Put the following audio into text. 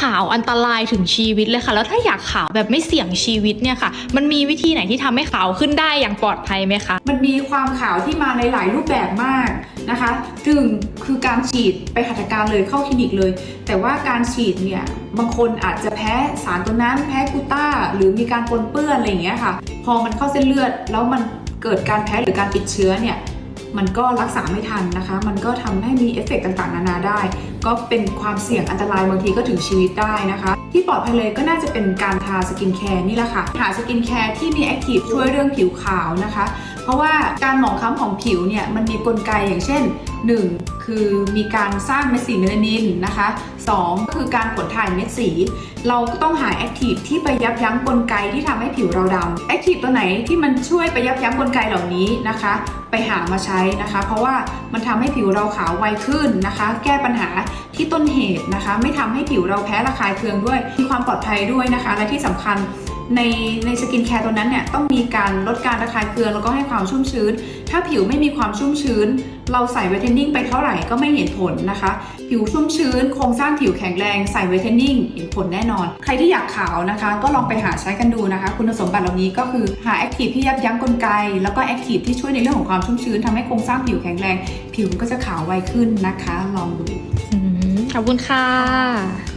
ขาวอันตรายถึงชีวิตเลยค่ะ แล้วถ้าอยากขาวแบบไม่เสี่ยงชีวิตเนี่ยค่ะ มันมีวิธีไหนที่ทำให้ขาวขึ้นได้อย่างปลอดภัยไหมคะ มันมีความขาวที่มาในหลายรูปแบบมากนะคะจึงคือการฉีดไปหัตถการเลยเข้าคลินิกเลย แต่ว่าการฉีดเนี่ยบางคนอาจจะแพ้สารตัวนั้นแพ้กูต้า หรือมีการปนเปื้อนอะไรอย่างเงี้ยค่ะ พอมันเข้าเส้นเลือดแล้วมันเกิดการแพ้หรือการติดเชื้อเนี่ย มันก็รักษาไม่ทันนะคะ มันก็ทำให้มีเอฟเฟกต์ต่างๆ นานาได้ ก็เป็นความเสี่ยงอันตรายบางทีก็ถึงชีวิตได้นะคะ ที่ปลอดภัยเลยก็น่าจะเป็นการทาสกินแคร์นี่แหละค่ะ หาสกินแคร์ที่มีแอคทีฟช่วยเรื่องผิวขาวนะคะ เพราะว่าการหมองคล้ำของผิวเนี่ยมันมีกลไกอย่างเช่น 1. คือมีการสร้างเม็ดสีเมลานินนะคะ 2 ก็คือการผลถ่ายเม็ดสี เราต้องหาแอคทีฟที่ไปยับยั้งกลไกที่ทำให้ผิวเราดำแอคทีฟตัวไหนที่มันช่วยไปยับยั้งกลไกเหล่านี้นะคะ ไปหามาใช้นะคะ เพราะว่ามันทำให้ผิวเราขาวไวขึ้นนะคะ แก้ปัญหาที่ต้นเหตุนะคะ ไม่ทำให้ผิวเราแพ้ระคายเคืองด้วย มีความปลอดภัยด้วยนะคะ และที่สำคัญ ในในสกินแคร์ตัวนั้นเนี่ยต้องมีการลดการระคายเคืองแล้วก็ให้ความชุ่มชื้น ถ้าผิวไม่มีความชุ่มชื้น เราใส่เวทเทนนิ่งไปเท่าไหร่ก็ไม่เห็นผลนะคะ ผิวชุ่มชื้น โครงสร้างผิวแข็งแรงใส่เวทเทนนิ่งเห็นผลแน่นอน ใครที่อยากขาวนะคะ ก็ลองไปหาใช้กันดูนะคะ คุณสมบัติเหล่านี้ก็คือหาแอคทีฟที่ยับยั้งกลไก แล้วก็แอคทีฟที่ช่วยในเรื่องของความชุ่มชื้นทำให้โครงสร้างผิวแข็งแรง ผิวก็จะขาวไวขึ้นนะคะ ลองดูขอบคุณค่ะ